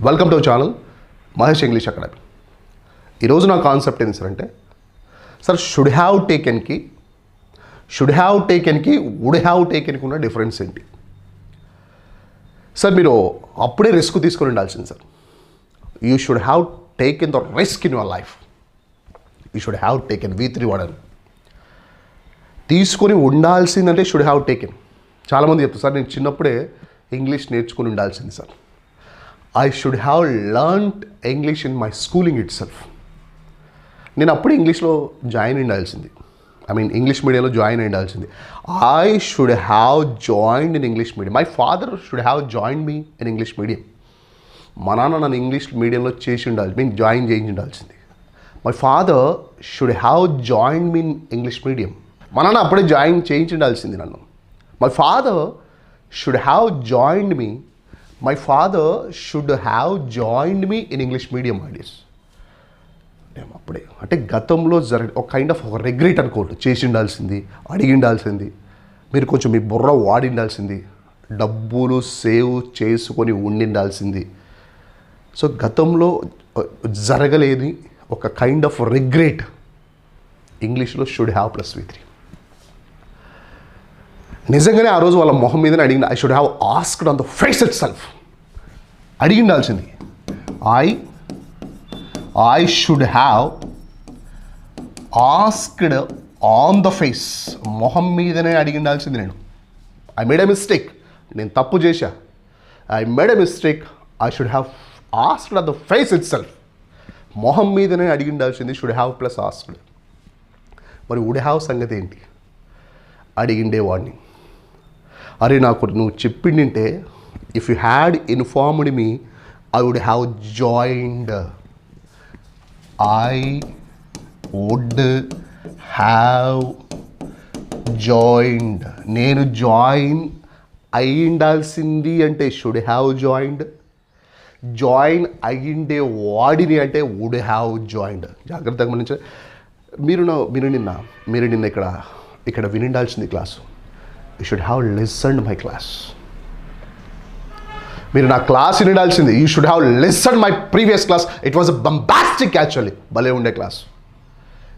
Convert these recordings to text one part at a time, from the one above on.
Welcome to channel Mahesh English academy ఈరోజు నా concept ఏంటి సార్ అంటే సార్ షుడ్ హ్యావ్ టేకెన్కి షుడ్ హ్యావ్ టేకెన్కి వుడ్ హ్యావ్ టేకెన్కి ఉన్న డిఫరెన్స్ ఏంటి? సార్ మీరు అప్పుడే రిస్క్ తీసుకొని ఉండాల్సింది sir you should have taken the risk in your life you should have taken V three వాడని తీసుకొని ఉండాల్సిందంటే షుడ్ హ్యావ్ టేకెన్ చాలామంది చెప్తారు సార్ నేను చిన్నప్పుడే ఇంగ్లీష్ నేర్చుకుని ఉండాల్సింది sir I should have learned English in my schooling itself నేను అప్పుడు ఇంగ్లీష్లో జాయిన్ ఉండాల్సింది ఐ మీన్ ఇంగ్లీష్ మీడియంలో జాయిన్ ఉండాల్సింది I should have joined in English medium my father should have join me in English medium మా నాన్న నన్ను English మీడియంలో చేసి ఉండాలి మీన్ జాయిన్ చేయించి ఉండాల్సింది my father should have join mean English medium మా నాన్న అప్పుడే జాయిన్ చేయించి ఉండాల్సింది నన్ను. My father should have joined me my father should have joined me in English medium ideas మేము అప్పుడే? అంటే గతంలో జర ఒక కైండ్ ఆఫ్ ఒక రెగ్రెట్ అనుకోండి. చేసి ఉండాల్సింది అడిగి ఉండాల్సింది మీరు కొంచెం మీ బుర్ర వాడి ఉండాల్సింది డబ్బులు సేవ్ చేసుకొని ఉండిండాల్సింది. సో గతంలో జరగలేని ఒక కైండ్ ఆఫ్ రిగ్రెట్ ఇంగ్లీష్లో should have plus V three నిజంగానే ఆ రోజు వాళ్ళ మొహం మీదనే అడిగిన I should have asked on the face itself అడిగి ఉండాల్సింది I I should have asked on the face మొహం మీదనే అడిగి ఉండాల్సింది నేను. ఐ మేడ్ ఎ మిస్టేక్ నేను తప్పు చేశా. I made a mistake I should have asked on the face itself మొహం మీదనే అడిగి ఉండాల్సింది షుడ్ హ్యావ్ ప్లస్ ఆస్క్డ్ మరి వుడ్ హ్యావ్ సంగతి ఏంటి? అడిగిండేవాడిని అరే నాకు నువ్వు చెప్పిండింటే if you had informed me I would have joined I would have joined నేను జాయిన్ అయి ఉండాల్సింది అంటే షుడ్ హ్యావ్ జాయిన్డ్ జాయిన్ అయ్యిండే వాడిని అంటే వుడ్ హ్యావ్ జాయిన్డ్ జాగ్రత్తగా గమనించ. మీరు నా- మీరు నిన్న మీరు నిన్న ఇక్కడ ఇక్కడ వినిండాల్సింది class you should have listened my class మీరు నా class వినాల్సింది. You should have listen my previous class it was bombastic actually భలే ఉండే class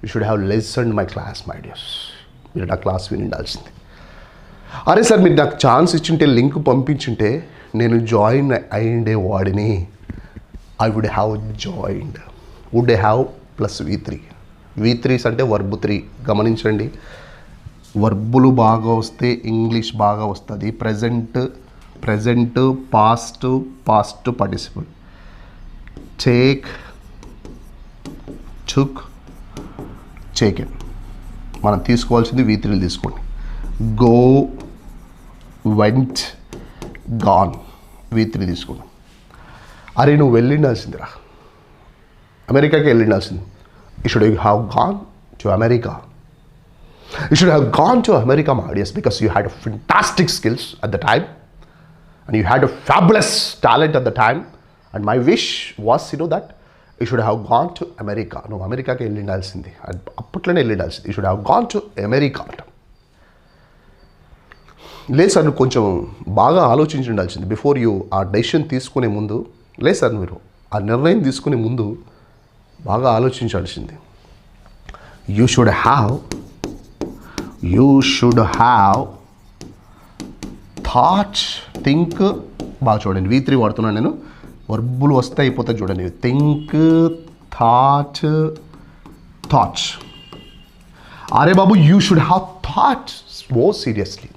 you should have listen my class my dears మీరు నా క్లాస్ వినిండాల్సింది. అరే సార్ మీరు నాకు ఛాన్స్ ఇచ్చింటే లింక్ పంపించుంటే నేను జాయిన్ అయ్యిండే వాడిని. I would have joined would have plus V three V threes అంటే వర్బు త్రీ గమనించండి. వర్బులు బాగా వస్తే ఇంగ్లీష్ బాగా వస్తుంది. Present present past past participle take took taken మనం తీసుకోవాల్సింది వీ తీసుకోండి. Go went gone V three తీసుకోండి. అరే నువ్వు వెళ్ళిండాల్సిందిరా. అమెరికాకి వెళ్ళిండాల్సింది. You should have gone to America you should have gone to America మా ideas because you had fantastic skills at the time and you had a fabulous talent at the time. And my wish was you know that you should have gone to America నువ్వు అమెరికాకి వెళ్ళి ఉండాల్సింది అప్పట్లోనే వెళ్ళి ఉండాల్సింది you should have gone to America అంట. లేదు sir నువ్వు కొంచెం బాగా ఆలోచించి ఉండాల్సింది. బిఫోర్ యూ ఆ డెసిషన్ తీసుకునే ముందు లేదు సార్ మీరు ఆ నిర్ణయం తీసుకునే ముందు బాగా ఆలోచించాల్సింది. You should have you should have thought think బాగా చూడండి. వీ త్రీ వాడుతున్నాను నేను. వర్బులు వస్తే అయిపోతాయి చూడండి. థింక్ థాట్ థాట్స్ అరే బాబు you should have thought more seriously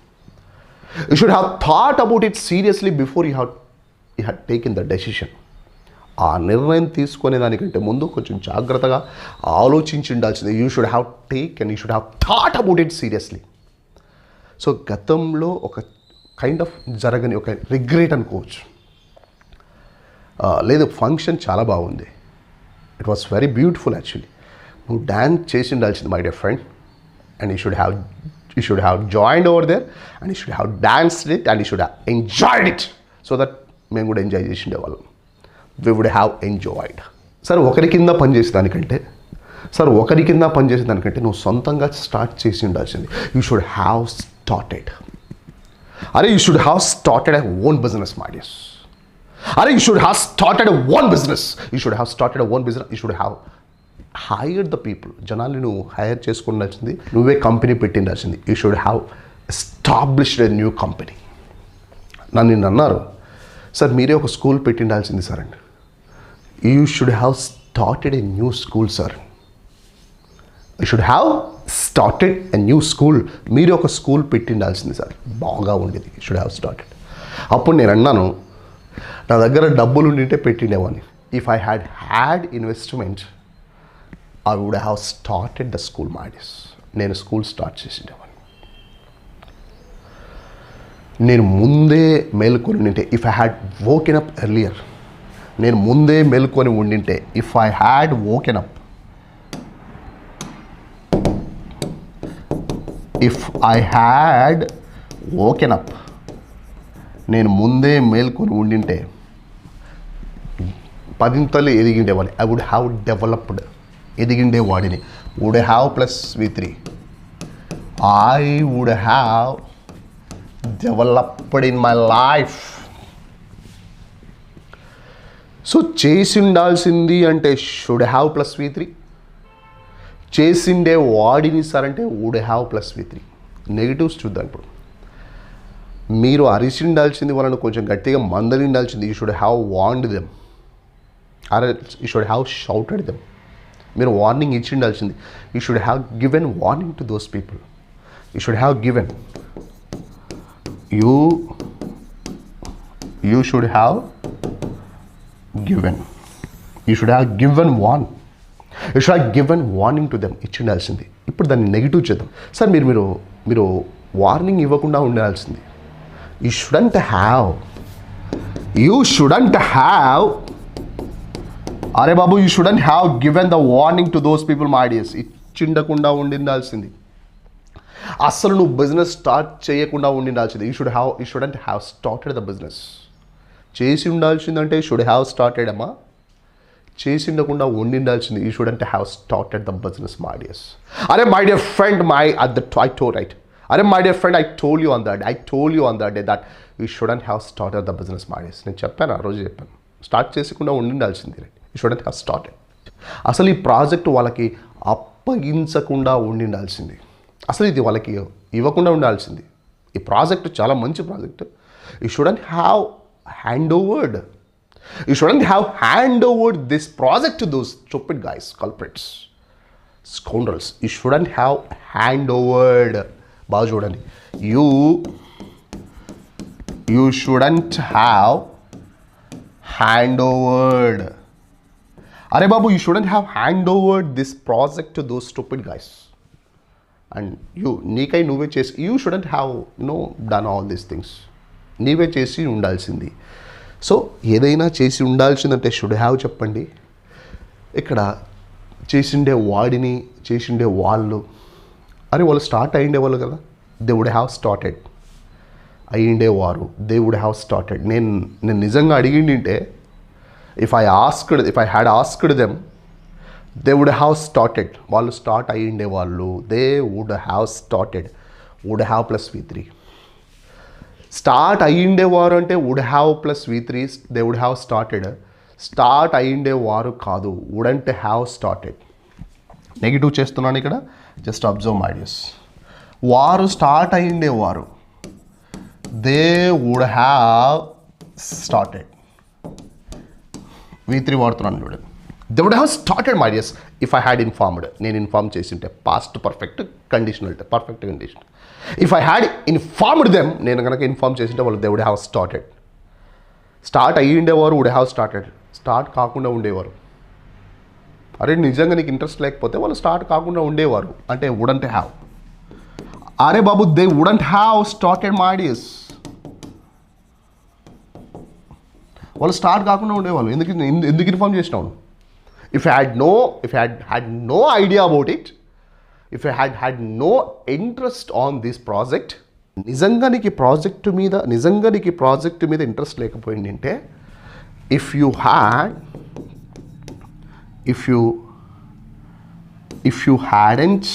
you should have thought about it seriously before you have you have taken the decision ఆ నిర్ణయం తీసుకునే దానికంటే ముందు కొంచెం జాగ్రత్తగా ఆలోచించి ఉండాల్సింది you should have take and you should have thought about it seriously so గతంలో ఒక కైండ్ ఆఫ్ జరగని ఒక రిగ్రెట్ అనుకోవచ్చు. లేదు ఫంక్షన్ చాలా బాగుంది. It was very beautiful actually నువ్వు డ్యాన్స్ చేసి ఉండాల్సింది my dear friend and you should have you should have join over there and you should have danced it and you should have it so that మేము కూడా enjoy చేసి ఉండేవాళ్ళం we would have enjoyed sir ఒకరి కింద పనిచేసే దానికంటే sir ఒకరి కింద పనిచేసే దానికంటే నువ్వు సొంతంగా స్టార్ట్ చేసి ఉండాల్సింది. యూ షుడ్ హ్యావ్ స్టార్టెడ్ అరే you should have started I own business my dears అరే you should have started one business you should have started own business you should have hire the people జనాల్ని నువ్వు hire చేసుకుండాల్సింది నువ్వే company పెట్టిండాల్సింది you should have established a new company నన్ను నిన్న అన్నారు sir మీరే ఒక స్కూల్ పెట్టిండాల్సింది సార్ అండి you should have started a new school sir you should have started a new school మీరు ఒక స్కూల్ పెట్టిండాల్సింది సార్. బాగా ఉండేది. షుడ్ హ్యావ్ స్టార్టెడ్ అప్పుడు నేను అన్నాను నా దగ్గర డబ్బులు ఉండింటే పెట్టిండేవాడిని. If I had had investment I would have started the school my dears నేను స్కూల్ స్టార్ట్ చేసిండేవాడిని. నేను ముందే మేల్కొని ఉండింటే if I had woken up earlier నేను ముందే మేల్కొని ఉండింటే if I had woken up if I had woken up నేను ముందే మేల్కొని ఉండింటే పదింతలు ఎదిగిండేవాడిని. I would have developed ఎదిగిండేవాడిని. Would have plus V three I would have developed in my life so చేసి ఉండాల్సింది అంటే should have plus V three చేసిండే వాడిని సార్ అంటే would have plus V three. Negatives చూద్దాం ఇప్పుడు. మీరు అరిసిండాల్సింది వలన కొంచెం గట్టిగా మందలిండాల్సింది you should have warned them or you should have shouted them మీరు వార్నింగ్ ఇచ్చి ఉండాల్సింది you should have given warning to those people you should have given you you should have given you should have given warn you should have given warning to them ఇచ్చి ఉండాల్సింది ఇప్పుడు దాన్ని negative చేద్దాం. Sir మీరు మీరు మీరు warning ఇవ్వకుండా ఉండాల్సింది. You shouldn't have you shouldn't have అరే బాబు you shouldn't have given the warning to those people my ideas ఇచ్చిండకుండా ఉండిందాల్సింది అస్సలు నువ్వు బిజినెస్ స్టార్ట్ చేయకుండా ఉండిండాల్సింది. You should have you shouldn't have started the business చేసి ఉండాల్సిందంటే షుడ్ హ్యావ్ స్టార్టెడ్ అమ్మా చేసిండకుండా ఉండిండాల్సింది you shouldn't have started the business my dears అరే my dear friend my at the I to right అరే my dear friend I told you on that I told you on that day that you shouldn't have started the business my dears నేను చెప్పాను ఆ రోజు చెప్పాను. Start చేసుకుండా ఉండిండాల్సింది you shouldn't have started అసలు ఈ ప్రాజెక్ట్ వాళ్ళకి అప్పగించకుండా ఉండిండాల్సింది అసలు ఇది వాళ్ళకి ఇవ్వకుండా ఉండాల్సింది. ఈ ప్రాజెక్ట్ చాలా మంచి project. You shouldn't have hand overed you shouldn't have hand over this project to those stupid guys culprits scoundrels you shouldn't have hand overed బాగా చూడండి you you shouldn't have hand overed అరే బాబు you shouldn't have hand overed this project to those stupid guys and you నీకై నువ్వే చేసి you shouldn't have no done all these things నీవే చేసి ఉండాల్సింది so ఏదైనా చేసి ఉండాల్సిందంటే షుడ్ హ్యావ్ చెప్పండి. ఇక్కడ చేసిండే వాడిని చేసిండే వాళ్ళు. అరే వాళ్ళు స్టార్ట్ అయ్యిండే వాళ్ళు కదా. దే వుడ్ హ్యావ్ స్టార్టెడ్ అయ్యిండేవారు దే వుడ్ హ్యావ్ స్టార్టెడ్ నేను నేను నిజంగా అడిగిండింటే if I asked if I had asked them they would have started వాళ్ళు స్టార్ట్ అయ్యిండే వాళ్ళు. They would have started would have plus V three start అయ్యిండేవారు అంటే would have plus V three they would have started start అయ్యిండే వారు కాదు wouldn't have started negative చేస్తున్నాను ఇక్కడ just observe మైడియస్ వారు start అయ్యిండే వారు they would have started V three వాడుతున్నాను చూడండి they would have started my if I had informed నేను ఇన్ఫార్మ్ చేసి ఉంటే past perfect conditional perfect condition if I had informed them నేను కనుక ఇన్ఫార్మ్ చేసింటే వాళ్ళు they would have started start అయ్యి ఉండేవారు వుడ్ హ్యావ్ స్టార్టెడ్ స్టార్ట్ కాకుండా ఉండేవారు. అరే నిజంగా నీకు ఇంట్రెస్ట్ లేకపోతే వాళ్ళు స్టార్ట్ కాకుండా ఉండేవారు. అంటే వుడంట్ హ్యావ్ అరే బాబు దే వుడంట్ హ్యావ్ స్టార్టెడ్ మాడియస్ ఐడియస్ వాళ్ళు స్టార్ట్ కాకుండా ఉండేవాళ్ళు. ఎందుకు ఎందుకు ఇన్ఫార్మ్ చేసినావు? If had no if had had no idea about it if I had had no interest on this project నిజంగా నీకు ప్రాజెక్టు మీద నిజంగా నీకు ప్రాజెక్టు మీద ఇంట్రెస్ట్ లేకపోయింది అంటే if you had if you if you hadn't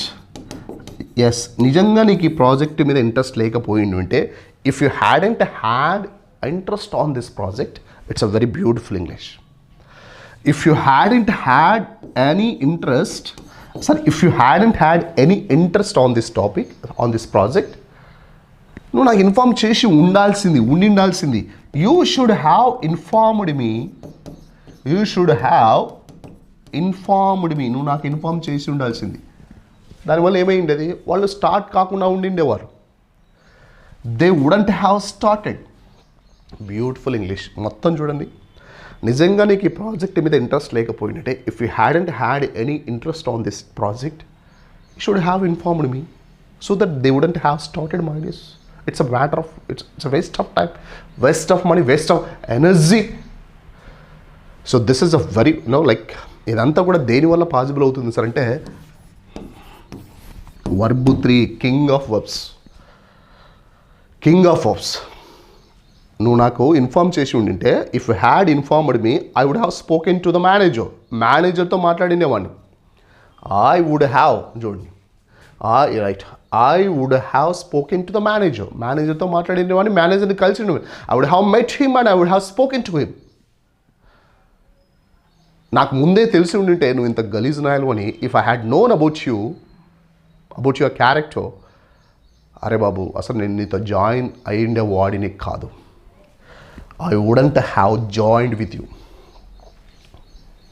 yes నిజంగా నీకు ఈ ప్రాజెక్ట్ మీద ఇంట్రెస్ట్ లేకపోయింది అంటే if you hadn't had interest on this project it's a very beautiful English if you hadn't had any interest sir if you hadn't had any interest on this topic on this project నువ్వు నాకు inform చేసి ఉండాల్సింది ఉండి ఉండాల్సింది you should have informed me you should have informed me నువ్వు నాకు inform చేసి ఉండాల్సింది. దానివల్ల ఏమైంది అది వాళ్ళు స్టార్ట్ కాకుండా ఉండిండేవారు. They wouldn't have started beautiful English మొత్తం చూడండి. నిజంగా నీకు ఈ ప్రాజెక్ట్ మీద interest లేకపోయినట్టే if you hadn't had any interest on this project you should have informed me so that they wouldn't have started my it's a matter of it's it's a waste of time waste of money waste of energy so this is a very no like ఇదంతా కూడా దేనివల్ల possible అవుతుంది sir అంటే verb three king of verbs king of verbs నువ్వు నాకు inform చేసి ఉండింటే if had informed me I would have spoken to the manager మేనేజర్తో మాట్లాడినేవాడిని ఐ వుడ్ హ్యావ్ చూడండి. I right I would have spoken to the manager మేనేజర్తో మాట్లాడినవాడిని మేనేజర్ని కలిసి I would have met him and I would have spoken to him నాకు ముందే తెలిసి ఉండింటే నువ్వు ఇంత గలీజ్ నాయలు అని if I had known about you about your character అరే బాబు అసలు నేను నీతో జాయిన్ అయ్యిండే వాడిని కాదు. I wouldn't have joined with you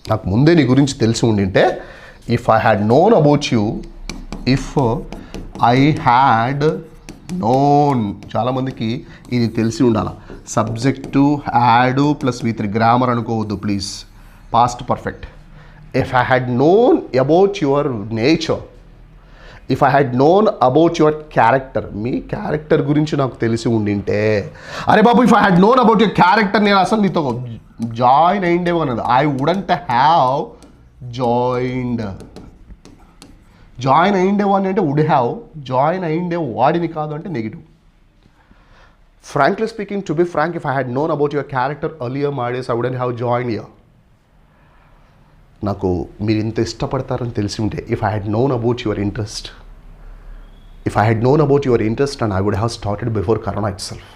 నాకు ముందే నీ గురించి తెలిసి ఉండింటే if I had known about you if I had known చాలామందికి ఇది తెలిసి ఉండాలి? Subject had plus with grammar అనుకోవద్దు please past perfect if I had known about your nature if I had known about your character me character గురించి నాకు తెలిసి ఉండింటే అరే బాబు if I had known about your character నేను అసలు నీతో join అయ్యిండేమో అన్నది. I wouldn't have joined join అయ్యిండేవాడిని అంటే వుడ్ హ్యావ్ జాయిన్ అయ్యిండే వాడిని కాదు అంటే negative frankly speaking to be frank if I had known about your character earlier మాడేస్ I wouldn't have join here నాకు మీరు ఇంత ఇష్టపడతారని తెలిసి ఉంటే if I had known about your interest if I had known about your interest and I would have started before corona itself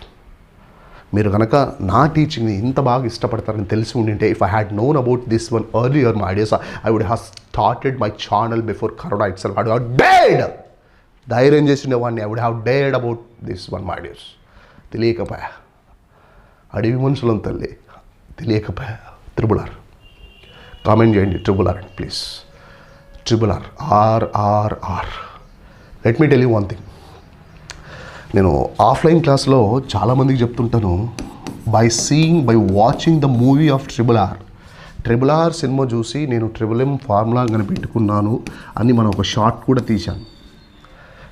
మీరు కనుక నా టీచింగ్ని ఇంత బాగా ఇష్టపడతారని తెలిసి ఉండింటే if I had known about this one earlier my ideas I would have started my channel before corona itself I would డేడ్ ధైర్యం చేసిండేవాడిని I would have డేడ్ about this one my ideas తెలియకపోయా అడవి మనుషులం తల్లి. తెలియకపోయా త్రిబులార్. కామెంట్ చేయండి. ట్రిబుల్ ఆర్ అండి please triple R RRR let me tell you one thing నేను offline క్లాస్లో చాలామందికి చెప్తుంటాను by seeing by watching the movie of triple R triple R cinema చూసి నేను ట్రిబుల్ ఎం ఫార్ములా కనిపెట్టుకున్నాను అని మనం ఒక షార్ట్ కూడా తీశాను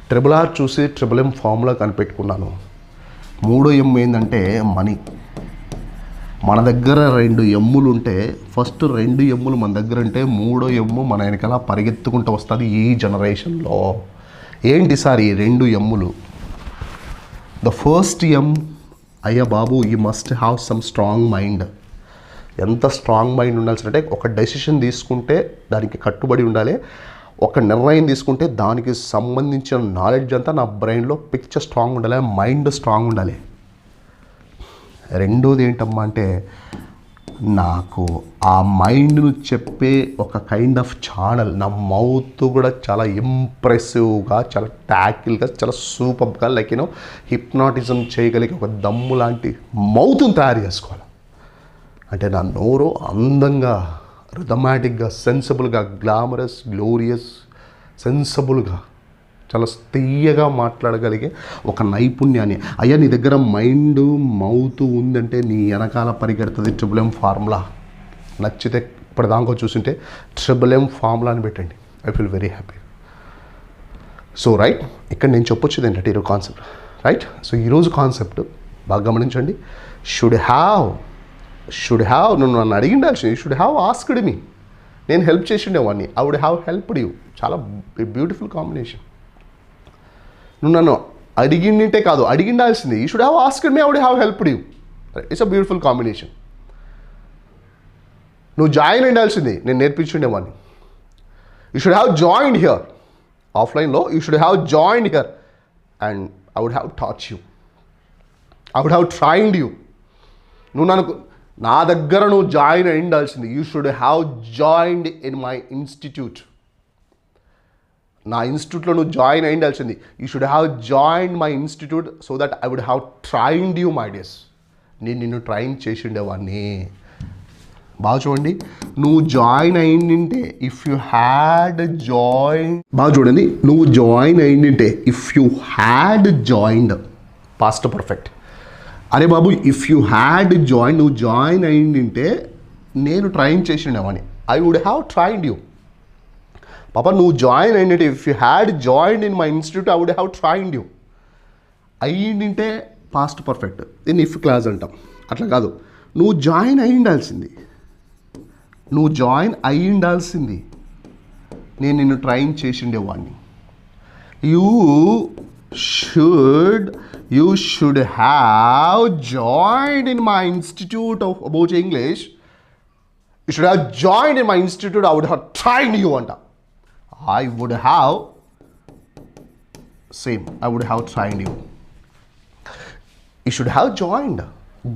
ట్రిబుల్ ఆర్ చూసి ట్రిబుల్ ఎం ఫార్ములా కనిపెట్టుకున్నాను. మూడో ఎం ఏంటంటే మనీ మన దగ్గర రెండు ఎమ్ములు ఉంటే ఫస్ట్ రెండు ఎమ్ములు మన దగ్గర ఉంటే మూడో ఎమ్ము మన వెనకాల పరిగెత్తుకుంటూ వస్తుంది ఈ జనరేషన్లో ఏంటి సార్ ఈ రెండు ఎమ్ములు? ద ఫస్ట్ ఎమ్ అయ్యా బాబు you must have some strong mind ఎంత స్ట్రాంగ్ మైండ్ ఉండాల్సిందంటే ఒక డెసిషన్ తీసుకుంటే దానికి కట్టుబడి ఉండాలి. ఒక నిర్ణయం తీసుకుంటే దానికి సంబంధించిన నాలెడ్జ్ అంతా నా బ్రెయిన్లో పిక్చర్ స్ట్రాంగ్ ఉండాలి మైండ్ స్ట్రాంగ్ ఉండాలి. రెండోది ఏంటమ్మా అంటే నాకు ఆ మైండ్ను చెప్పే ఒక కైండ్ ఆఫ్ ఛానల్ నా మౌత్ కూడా చాలా ఇంప్రెసివ్గా చాలా ట్యాకిల్గా చాలా సూపర్గా లైక్ యూనో హిప్నాటిజం చేయగలిగే ఒక దమ్ము లాంటి మౌత్ని తయారు చేసుకోవాలి. అంటే నా నోరు అందంగా రిథమాటిక్గా సెన్సిబుల్గా గ్లామరస్ గ్లోరియస్ సెన్సిబుల్గా చాలా తీయగా మాట్లాడగలిగే ఒక నైపుణ్యాన్ని. అయ్యా నీ దగ్గర మైండ్ మౌత్ ఉందంటే నీ వెనకాల పరిగెడుతుంది ట్రిబుల్ ఎం ఫార్ములా. నచ్చితే ఇప్పటిదాకా చూసింటే ట్రిబుల్ ఎం ఫార్ములా అని పెట్టండి. I feel very happy. So right ఇక్కడ నేను చెప్పొచ్చేది ఏంటంటే ఈరోజు కాన్సెప్ట్. రైట్ సో ఈరోజు కాన్సెప్ట్ బాగా గమనించండి. షుడ్ హ్యావ్ షుడ్ హ్యావ్ నువ్వు నన్ను అడిగిండాల్సి షుడ్ హ్యావ్ ఆస్క్డ్ మీ నేను help చేసిండేవాడిని. I would have helped you చాలా బ్యూటిఫుల్ కాంబినేషన్. నువ్వు నన్ను అడిగిండింటే కాదు. అడిగిండాల్సింది. You should have asked me I would have helped you it's a beautiful combination నువ్వు జాయిన్ అయ్యాల్సింది నేను నేర్పించుండేవాడిని you should have join here ఆఫ్లైన్లో you should have join here and I would have taught you I would have trained you నువ్వు నన్ను నా దగ్గర నువ్వు join అయ్యిండాల్సింది. You should have joined in my institute నా ఇన్స్టిట్యూట్లో నువ్వు జాయిన్ అయి ఉండాల్సింది. You should have join my institute so that I would have trained you my days నేను నిన్ను ట్రైన్ చేసి ఉండేవాడిని. బాగా చూడండి. నువ్వు జాయిన్ అయిండింటే ఇఫ్ యు హ్యాడ్ జాయిన్ బాగా చూడండి. నువ్వు join అయిండింటే if you had joined past perfect అరే బాబు ఇఫ్ యూ హ్యాడ్ జాయిన్ నువ్వు జాయిన్ అయిండింటే నేను train చేసిండేవాడిని I would have trained you పాప నువ్వు జాయిన్ అయినట్టు if you had join in my institute I would have trained you అయ్యిండింటే past perfect దీన్ని if class అంటాం. అట్లా కాదు. నువ్వు జాయిన్ అయి ఉండాల్సింది నువ్వు జాయిన్ అయి ఉండాల్సింది నేను నిన్ను train చేసిండేవాడిని you should you should have join in my institute of about English you should have join in my institute I would have train you అంట. I would have same I would have train you. You should have joined.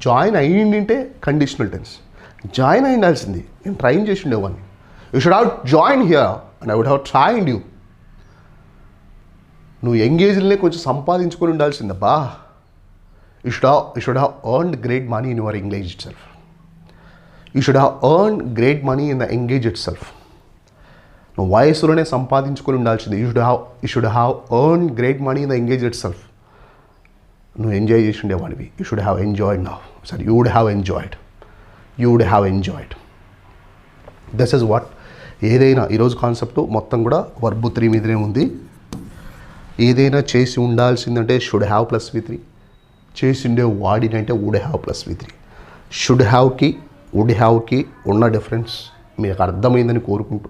Join అయ్యిండింటే conditional tense join అయ్యిండాల్సింది. నేను train చేసి ఉండేవాడిని you should have join here and I would have trained you నువ్వు ఎంగేజ్లనే కొంచెం సంపాదించుకొని ఉండాల్సిందబ్బా you should have you should have earned great money in your young age itself you should have earn great money in the young age itself నువ్వు వయసులోనే సంపాదించుకొని ఉండాల్సింది. You should have you should have earn great money in the young age itself నువ్వు enjoy చేసి ఉండేవాడివి you should have enjoyed now sorry you would have enjoyed you would have enjoyed this is what ఏదైనా ఈరోజు concept మొత్తం కూడా verb three మీదనే ఉంది. ఏదైనా చేసి ఉండాల్సిందంటే should have plus V three చేసి ఉండే వాడినంటే would have plus V three should హ్యావ్కి would హ్యావ్కి ఉన్న డిఫరెన్స్ మీకు అర్థమైందని కోరుకుంటూ.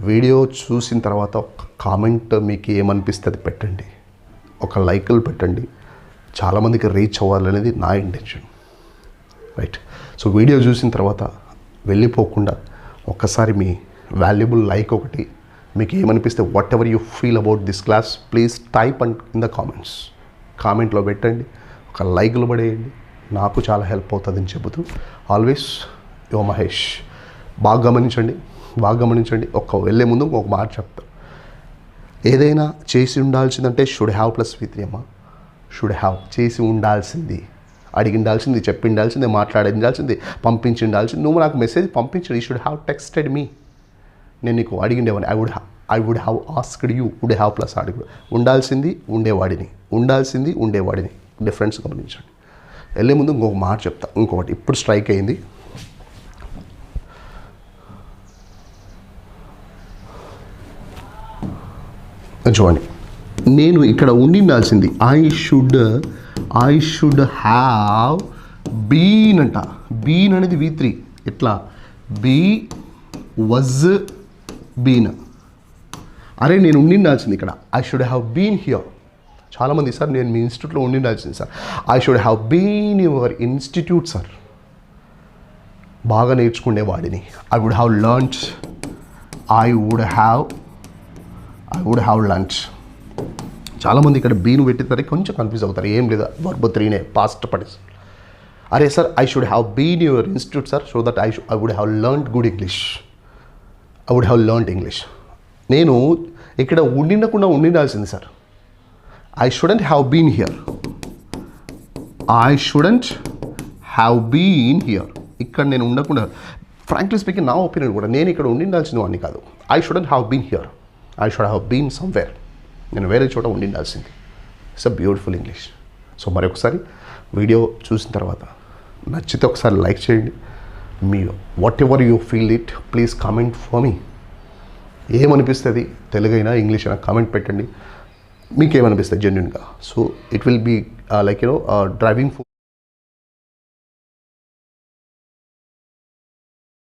వీడియో చూసిన తర్వాత ఒక కామెంట్ మీకు ఏమనిపిస్తుంది పెట్టండి. ఒక లైకులు పెట్టండి. చాలామందికి రీచ్ అవ్వాలనేది నా ఇంటెన్షన్ రైట్ సో వీడియో చూసిన తర్వాత వెళ్ళిపోకుండా ఒక్కసారి మీ వాల్యుబుల్ లైక్ ఒకటి మీకు ఏమనిపిస్తే whatever you feel about this class please type and in the comments కామెంట్లో పెట్టండి. ఒక లైక్లు పడేయండి. నాకు చాలా హెల్ప్ అవుతుందని చెబుతూ. ఆల్వేస్ యో మహేష్ బాగా గమనించండి. బాగా గమనించండి. ఒక్క వెళ్ళే ముందు ఒక మాట చెప్తా. ఏదైనా చేసి ఉండాల్సిందంటే should have plus V three అమ్మ షుడ్ హ్యావ్ చేసి ఉండాల్సింది. అడిగి ఉండాల్సింది చెప్పి ఉండాల్సింది మాట్లాడిండాల్సింది పంపించి ఉండాల్సింది నువ్వు నాకు మెసేజ్ పంపించడు ఈ షుడ్ హ్యావ్ టెక్స్టెడ్ మీ నేను నీకు అడిగిండేవాడిని. I would I would have asked you would have plus అడుగు ఉండాల్సింది ఉండేవాడిని. ఉండాల్సింది ఉండేవాడిని. డిఫరెన్స్ గమనించండి. వెళ్ళే ముందు ఇంకొక మాట చెప్తా. ఇంకొకటి ఇప్పుడు స్ట్రైక్ అయింది. చూడండి. నేను ఇక్కడ ఉండిండాల్సింది I should I should have been అంట. బీన్ అనేది వి త్రీ ఎట్లా? బీ వజ్ బీన్ అరే నేను ఉండిండాల్సింది ఇక్కడ. I should have been here చాలామంది సార్ నేను మీ ఇన్స్టిట్యూట్లో ఉండిండాల్సింది sir. I should have been your institute sir. బాగా నేర్చుకునేవాడిని. I would have learns I would have I would have lunch చాలామంది ఇక్కడ బీను పెట్టేసరికి కొంచెం కన్ఫ్యూజ్ అవుతారు. ఏం లేదా వర్బ్ త్రీనే పాస్ట్ పడిస్ అరే sir I should have been your institute sir so that I I would have learned good English I would have learned English నేను ఇక్కడ ఉండిండకుండా ఉండిండాల్సింది sir I shouldn't have been here I shouldn't have been here ఇక్కడ నేను ఉండకుండా frankly speaking నా opinion కూడా నేను ఇక్కడ ఉండిండాల్సిన వాడిని కాదు. I shouldn't have been here I should have been somewhere నేను వేరే చోట ఉండిండాల్సింది it's a beautiful English so మరొకసారి వీడియో చూసిన తర్వాత నచ్చితే ఒకసారి లైక్ చేయండి. మీ whatever you feel it please comment for మీ ఏమనిపిస్తుంది? తెలుగైనా ఇంగ్లీష్ అయినా కామెంట్ పెట్టండి. మీకేమనిపిస్తుంది? జెన్యున్గా so it will be like you know driving